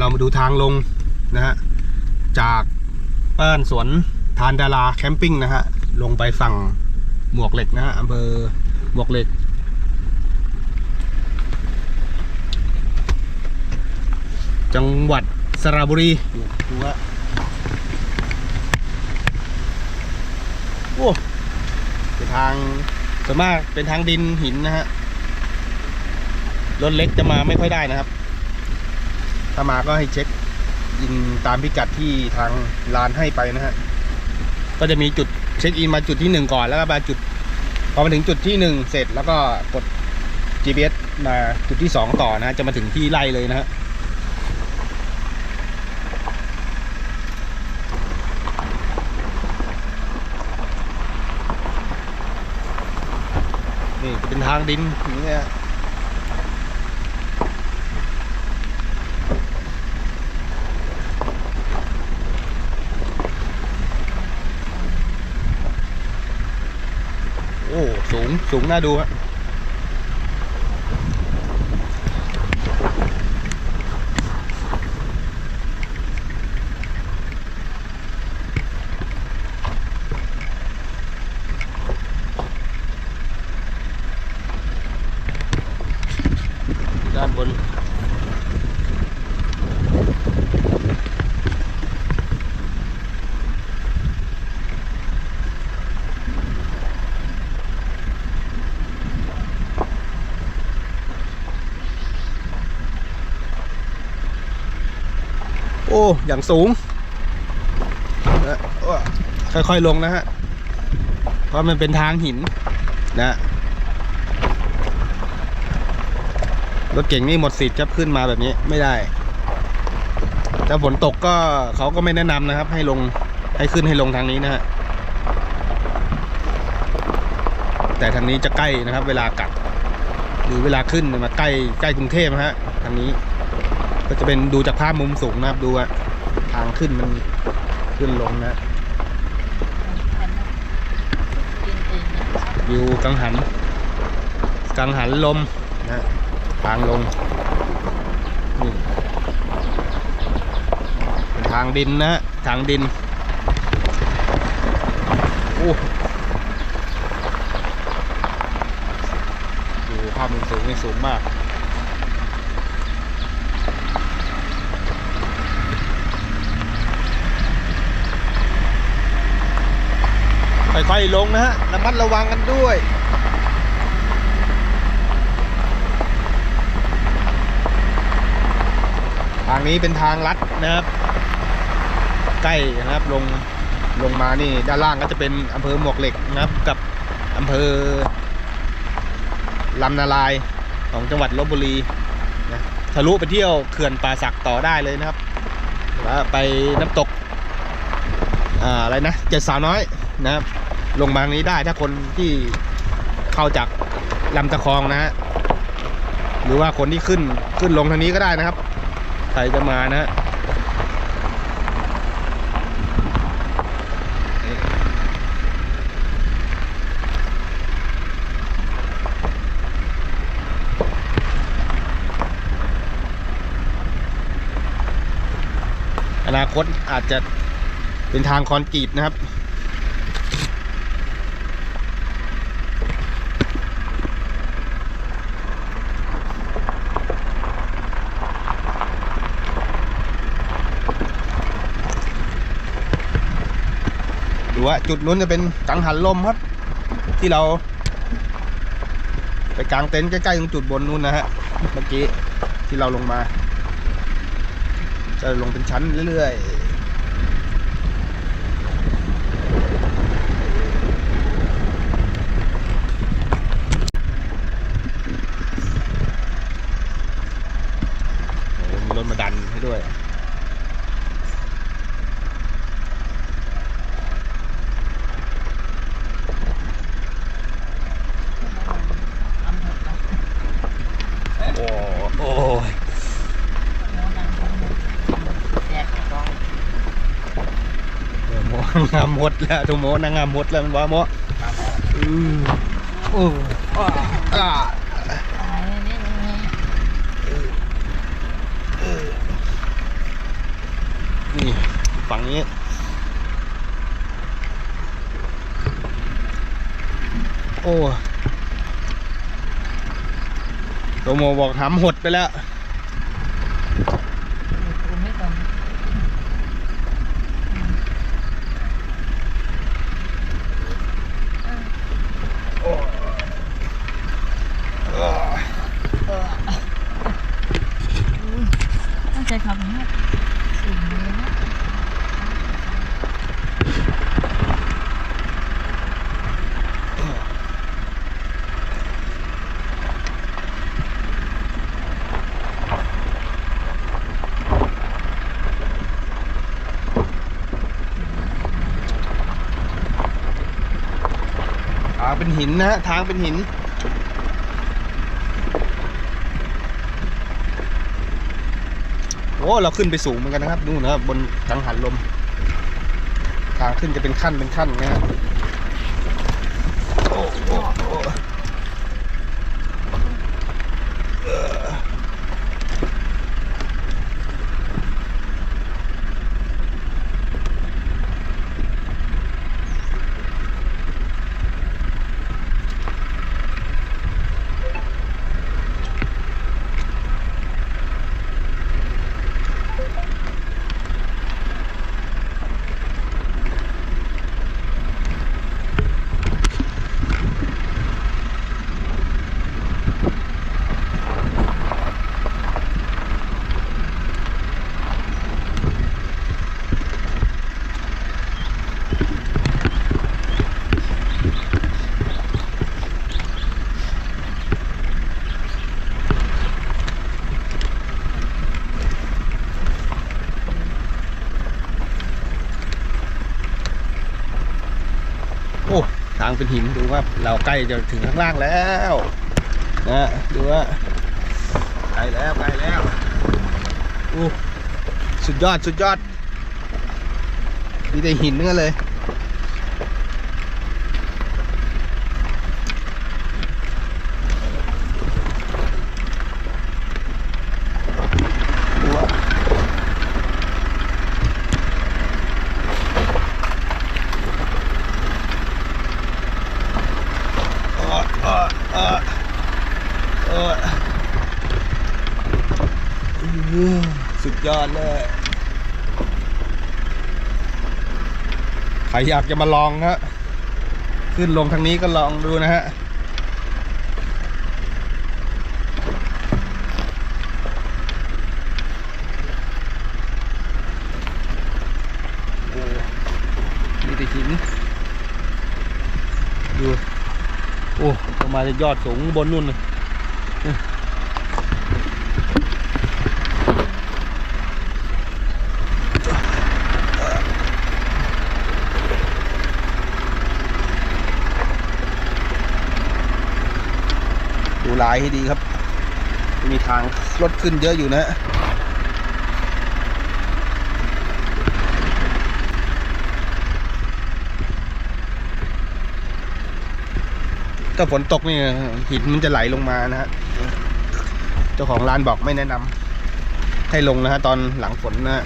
เรามาดูทางลงนะฮะจากบ้านสวนทานดาราแคมปิ้งนะฮะลงไปฝั่งหมวกเหล็กนะฮะอำเภอหมวกเหล็ก จังหวัดสระบุรีดูว่าโอ้เป็นทางส่วนมากเป็นทางดินหินนะฮะรถเล็กจะมาไม่ค่อยได้นะครับ ถ้ามาก็ให้เช็คอินตามพิกัดที่ทางร้านให้ไปนะฮะ ก็จะมีจุดเช็คอินมาจุดที่หนึ่งก่อนแล้วก็มาจุด พอมาถึงจุดที่หนึ่งเสร็จแล้วก็กด GPS มาจุดที่สองต่อนะ จะมาถึงที่ไล่เลยนะฮะนี่เป็นทางดินอย่างเงี้ย โอ้สูงสูงน่าดูฮะด้านบน โอ้อย่างสูงนะค่อยๆลงนะฮะ เพราะมันเป็นทางหินนะรถเก่งนี่หมดสิทธิ์จะขึ้นมาแบบนี้ไม่ได้ ถ้าฝนตกก็เขาก็ไม่แนะนำนะครับ ให้ลงให้ขึ้นให้ลงทางนี้นะฮะ แต่ทางนี้จะใกล้นะครับ เวลากลับหรือเวลาขึ้นเนี่ยมาใกล้ใกล้กรุงเทพนะฮะทางนี้ ก็จะเป็นดูจากภาพมุมสูงนะครับดูว่าทางขึ้นมันขึ้นลงนะวิวกังหัน กังหันลมนะทางลงนี่เป็นทางดินนะฮะทางดินโอ้ดูภาพมุมสูงนี่สูงมาก ค่อยๆลงนะฮะระมัดระวังกันด้วยทางนี้เป็นทางลัดนะครับ ใกล้นะครับลงลงมานี่ด้านล่างก็จะเป็นอำเภอหมวกเหล็กนะครับ กับอำเภอลำนาลายของจังหวัดลบบุรีนะทะลุไปเที่ยวเขื่อนป่าสักต่อได้เลยนะครับแล้วไปน้ำตก อะไรนะเจ็ดสาวน้อยนะครับลงมางนี้ได้ถ้าคนที่เข้าจากลำตะคองนะฮะหรือว่าคนที่ขึ้นขึ้นลงทางนี้ก็ได้นะครับใครจะมานะอนาคตอาจจะ เป็นทางคอนกรีตนะครับ ดูว่าจุดนู้นจะเป็นกังหันลมครับ ที่เรา ไปกางเต็นท์ใกล้ๆตรงจุดบนนู้นนะฮะ เมื่อกี้ที่เราลงมา จะลงเป็นชั้นเรื่อยๆโอ้มีรถมา ดันให้ด้วยโอ้โอ้ยโมงามหมดแล้วทุกโมนางงามหมดแล้วมันว่าโมอือโอ้อ่าอ่า นี่ฝั่งนี้ โอ้โตโมบอกทำหดไปแล้ว ดูไม่ก่อน ตั้งใจขับนะสูงเลยนะ ทางเป็นหินนะฮะทางเป็นหิน โอ้เราขึ้นไปสูงเหมือนกันนะครับนู่นนะครับบนกังหันลม ทางขึ้นจะเป็นขั้นเป็นขั้นนะครับอ้โอ้โอ้เอ่อโอ้ ทางเป็นหินดูว่าเราใกล้จะถึงข้างล่างแล้วนะดูว่าใกล้แล้วใกล้แล้วอู้สุดยอดสุดยอดมีแต่หินนั่นเลย ดูว่าเออเออเออเอออื้อสุดยอดเลย ใครอยากจะมาลองฮะขึ้นลงทางนี้ก็ลองดูนะฮะโอ้มีแต่หินดู โอ้ลงมาจะยอดสูงบนนู่นเลย ดูลายให้ดีครับ มีทางรถขึ้นเยอะอยู่นะถ้าฝนตกนี่หินมันจะไหลลงมานะฮะเจ้าของร้านบอกไม่แนะนำให้ลงนะฮะตอนหลังฝนนะฮะ